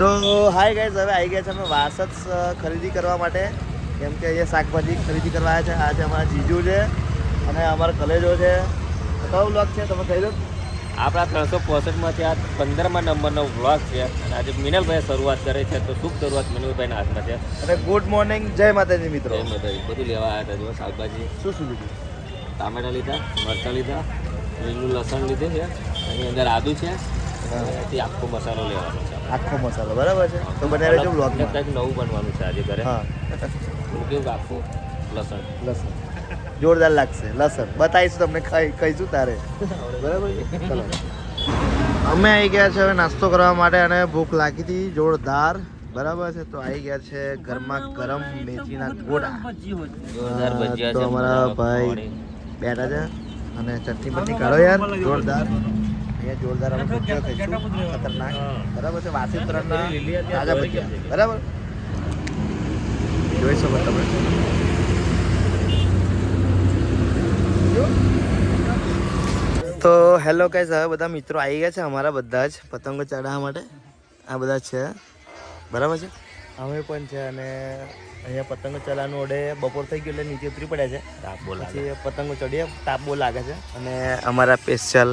તો hi guys હવે આવી ગયા છે અમે વાસદ ખરીદી કરવા માટે. કેમ કે અહીંયા શાકભાજી ખરીદી કરવા આવ્યા છે. આજે અમારા જીજુ છે અને અમારા કલેજો છે. કયો વ્લોગ છે? તમે કહી દો. આપણા ત્રણસો પોસઠમાંથી આ પંદરમા નંબરનો વ્લોગ છે. અને આજે મિનલભાઈ શરૂઆત કરે છે. તો શુભ શરૂઆત મિનલભાઈના હાથમાં છે. અને ગુડ મોર્નિંગ જય માતાજી મિત્રો. જય માતાજી. બધું લેવા આવ્યા હતા જો શાકભાજી. શું શું લીધું? ટામેટા લીધા મરચાં લીધા લીલું લસણ લીધું છે. એની અંદર આદુ છે. અને આખો મસાલો લેવાનો આખો મસાલો બરાબર છે? તો બનાવે છે બ્લોગમાં કંઈક નવું બનવાનું છે આજે ઘરે. હા. કેવું આખું લસણ. લસણ. જોરદાર લાગશે લસણ. બતાવીશું તમને ખાઈ કહીશું તારે. બરાબર છે? ચલો. અમે આવી ગયા છે હવે નાસ્તો કરવા માટે અને ભૂખ લાગી હતી જોરદાર. બરાબર છે? તો આવી ગયા છે ગરમા ગરમ મેથીના ગોળા તો અમારા ભાઈ બેઠા છે અને ચટણી બટની કાઢો યાર જોરદાર. અહીંયા જોરદાર અમે ભજીયા ખાઈશું ખતરનાક. બરાબર છે? વાસી ત્રણના તાજા ભજીયા. બરાબર? જોઈ શકો તમે. તો હેલો ગાઈઝ હવે બધા મિત્રો આવી ગયા છે અમારા બધા જ પતંગો ચડાવવા માટે. આ બધા છે. બરાબર છે? અમે પણ છે અને અહીંયા પતંગો ચલાવવાનું ઓડે બપોર થઈ ગયું એટલે નીચે ઉતરી પડ્યા છે. તાપ. પછી પતંગો ચડીએ તાપ બહુ લાગે છે. અને અમારા સ્પેશિયલ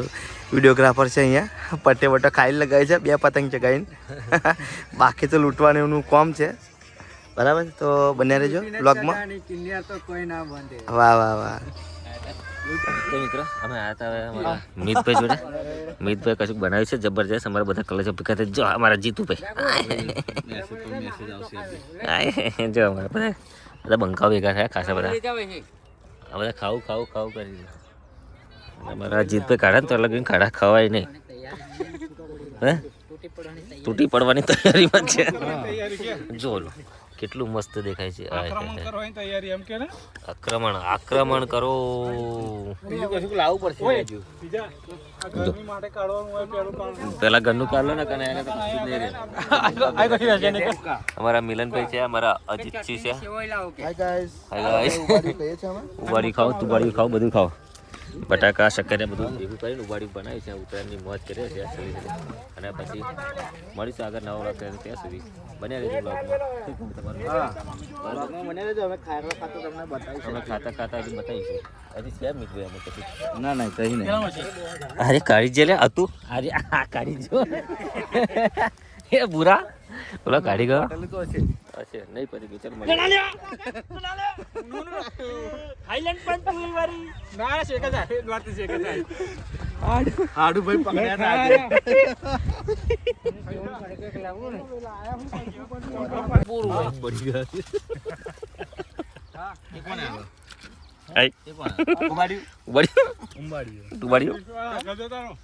વિડીયોગ્રાફર છે અહીંયા પટ્ટે બટ્ટો ખાઈ લગાવી છે બે પતંગ ચગાવીને. બાકી તો લૂંટવાનું એનું કોમ છે. બરાબર? તો બન્યા રહેજો બ્લોગમાં વાહ વાહ વાહ. તો મિત્રો અમે આયા હતા હવે અમારા મિતભાઈ જોડે. મિતભાઈ કશું બનાવ્યું છે જબરજસ્ત. અમારા બધા કલેજો ભેગા થઈ જો અમારા જીતુભાઈ. આય, જો અમારા બધા બધા બંકાઓ ભેગા થયા ખાસા બધા. આ બધા ખાવું ખાવું ખાવું કરી દીધું. અમારા જીતભાઈ કાઢે ને તો લગીને ખાડા ખવાય નહીં. હે? તૂટી પડવાની તૈયારીમાં જ છે. જો લો કેટલું મસ્ત દેખાય છે. આક્રમણ આક્રમણ હાય. આક્રમણ લાવવું પડશે. પેલા ઘરનું કાઢ લો ને કને કશું. અમારા મિલનભાઈ છે અમારા અજીતસિંહ છે. ઉબાડી ખાઓ તુબાડી ખાઓ બધું ખાઓ. બટાકા શક્કરિયા બધું ભેગું કરીને ઉબાડી બનાવી છે. ઉત્તરાયણની મોજ કરે છે અને પછી મળીશું આગળ નવા ત્યાં સુધી. બન્યા રહેજો મને રહેજો અમે ખાવા ખાતા તમને બતાવીશું. અમે ખાતા ખાતા હજી બતાવીશું. હજી છે મીઠું અમે પછી. ના ના કઈ નહીં. અરે કાઢી જે લે હતું અરે આ કાઢી જો એ બુરા. ઓલા કાઢી ગયો? હશે. નહીં પછી વિચાર મળી હાડુ. ભાઈ પકડ્યા પૂરું પડી ગયો આઈ ઉબાડી તું બાડ્યો જો. આય, આય.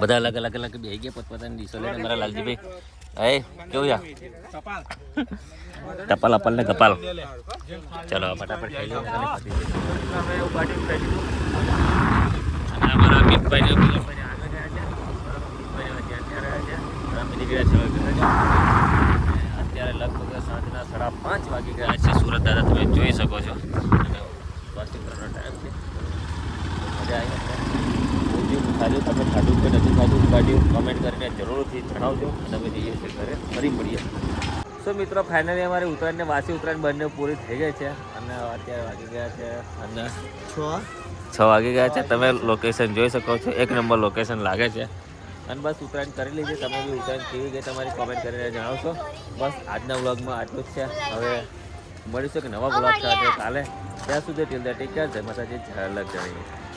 બધા અલગ અલગ અલગ બે ગયા પોતપોતાની ડીશો લઈને મારા લાલજીભાઈ. હે કેવું છે ટપાલ. અપાલ ને કપાલ. ચલો ફટાફટ ખાઈ લો અમારા મિતભાઈ ને અત્યારે આવ્યા છે અમે નીકળ્યા છે હવે ઘરે જવા. અત્યારે લગભગ સાંજના સાડા પાંચ વાગી ગયા છે. સુરત દાદા તમે જોઈ શકો છો. અને ઉતરવાનો ટાઈમ છે. મજા આવી અમને. ખાધું તમે ખાધું કે નથી ખાધું કાઢ્યું કમેન્ટ કરીને જરૂરથી જણાવજો. અને અમે જઈએ છીએ ઘરે. ફરી મળીએ. સો મિત્રો ફાઇનલી અમારી ઉત્તરાયણ ને વાસી ઉત્તરાયણ બંને પૂરી થઈ ગઈ છે. અને અત્યારે વાગી ગયા છે અને છ. છ વાગી ગયા છે. તમે લોકેશન જોઈ શકો છો. એક નંબર લોકેશન લાગે છે. અને બસ ઉત્તરાયણ કરી લીધી તમે બી ઉત્તરાયણ કેવી ગઈ તમારી કોમેન્ટ કરીને જણાવશો. બસ આજના વ્લોગમાં આટલું જ છે. હવે મળીશું કે નવા વ્લોગ સાથે. કાલે ત્યાં સુધી ટીલ ધ ટેક કેર જય માતાજી, જય લગ જણાવીએ